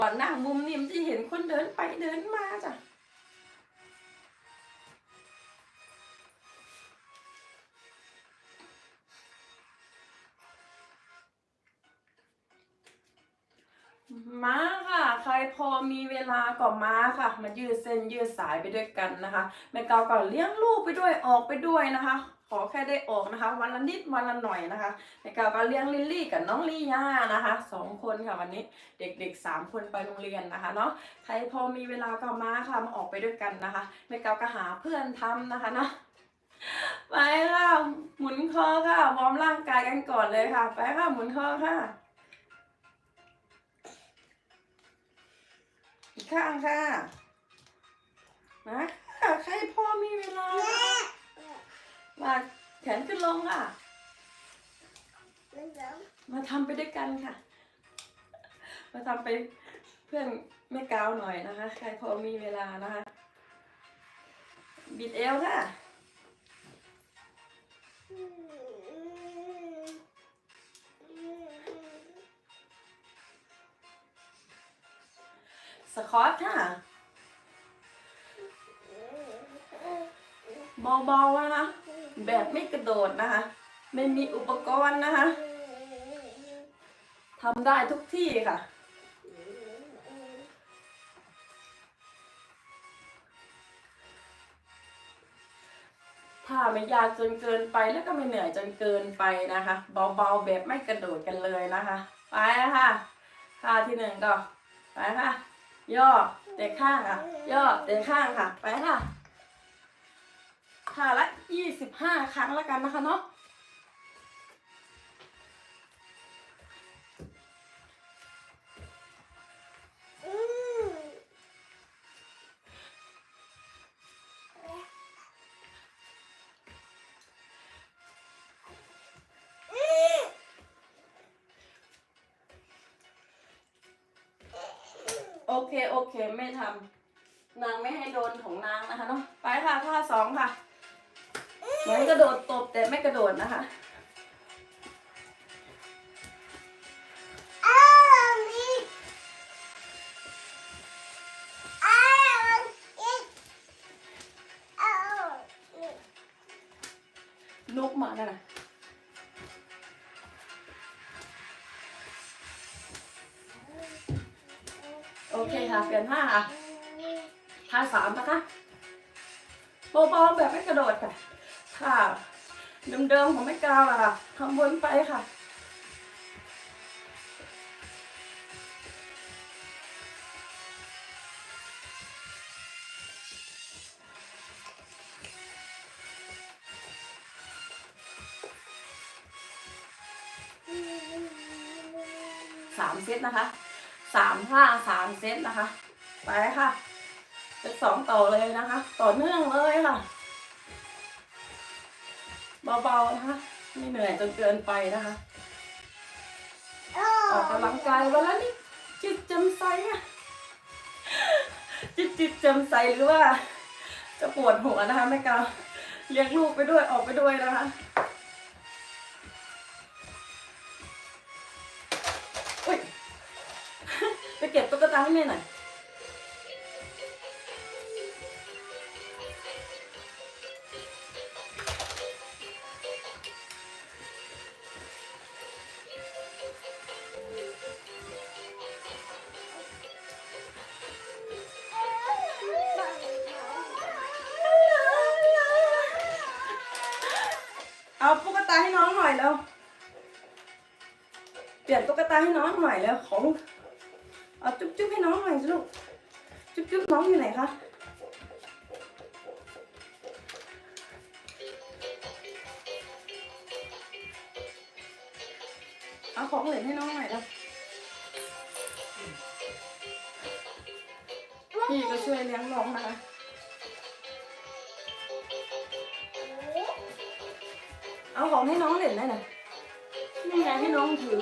ก่อนหน้ามุมนี่มันจะเห็นคนเดินไปเดินมาจ้ะมาค่ะ ใครพอมีเวลาก็มาค่ะ มายืดเส้นยืดสายไปด้วยกันนะคะแม่เกาก็เลี้ยงลูกไปด้วยออกไปด้วยนะคะ ขอแค่ได้ออกนะคะ วันละนิดวันละหน่อยนะคะแม่เกาก็เลี้ยงลิลลี่กับน้องลีย่านะคะสองคนค่ะวันนี้เด็กๆสามคนไปโรงเรียนนะคะเนาะใครพอมีเวลาก็มาค่ะมาออกไปด้วยกันนะคะแม่เกาก็หาเพื่อนทำนะคะเนาะไปค่ะหมุนคอค่ะวอร์มร่างกายกันก่อนเลยค่ะ ไปค่ะหมุนคอค่ะ อีกข้างค่ะมาค่ะใครพอมีเวลา มาแขนขึ้นลงค่ะ มาทำไปด้วยกันค่ะ มาทำไปเพื่อนแม่กาวหน่อยนะคะ ใครพอมีเวลานะคะ บิดเอวค่ะสควอตค่ะเบาๆนะคะ แบบไม่กระโดดนะคะ ไม่มีอุปกรณ์นะคะทำได้ทุกที่ค่ะถ้าไม่ยากจนเกินไปแล้วก็ไม่เหนื่อยจนเกินไปนะคะ เบาๆแบบไม่กระโดดกันเลยนะคะ ไปค่ะท่าที่หนึ่งก็ ไปค่ะ ย่อเตะข้างค่ะ ย่อเตะข้างค่ะ ไปค่ะ ท่าละยี่สิบห้าครั้งแล้วกันนะคะเนาะโอเค โอเค ไม่ทำนางไม่ให้โดนของนางนะคะเนาะไปค่ะท่าสองค่ะ เหมือนกระโดดตบแต่ไม่กระโดดนะคะลุกมานั่นน่ะโอเคค่ะ เปลี่ยนท่าค่ะท่าสามนะคะเบาๆแบบไม่กระโดดค่ะ ท่าเดิมๆของไม่กาวอะค่ะทำวนไปค่ะ สามเซตนะคะ สามท่าสามเซตนะคะ ไปค่ะ เป็นสองต่อเลยนะคะ ต่อเนื่องเลยค่ะ เบาๆนะคะ ไม่เหนื่อยจนเกินไปนะคะ ออกกำลังกายวันละนิดจิตแจำใสอะจิตจิตแจำใสหรือว่า จะปวดหัวนะคะแม่กาวเลี้ยงลูกไปด้วยออกไปด้วยนะคะอุ้ยไปเก็บตุ๊กตาให้แม่หน่อย ตาให้น้องหน่อยแล้ว เปลี่ยนตุ๊กตาให้น้องหน่อยแล้วของเอาจุ๊บจุ๊บให้น้องหน่อยสิลูกจุ๊บจุ๊บน้องอยู่ไหนคะเอาของเหลือให้น้องหน่อยแล้วพี่ก็ช่วยเลี้ยงน้องนะคะ เอาของให้น้องเล่นได้หน่อยนี่ไงให้น้องถือ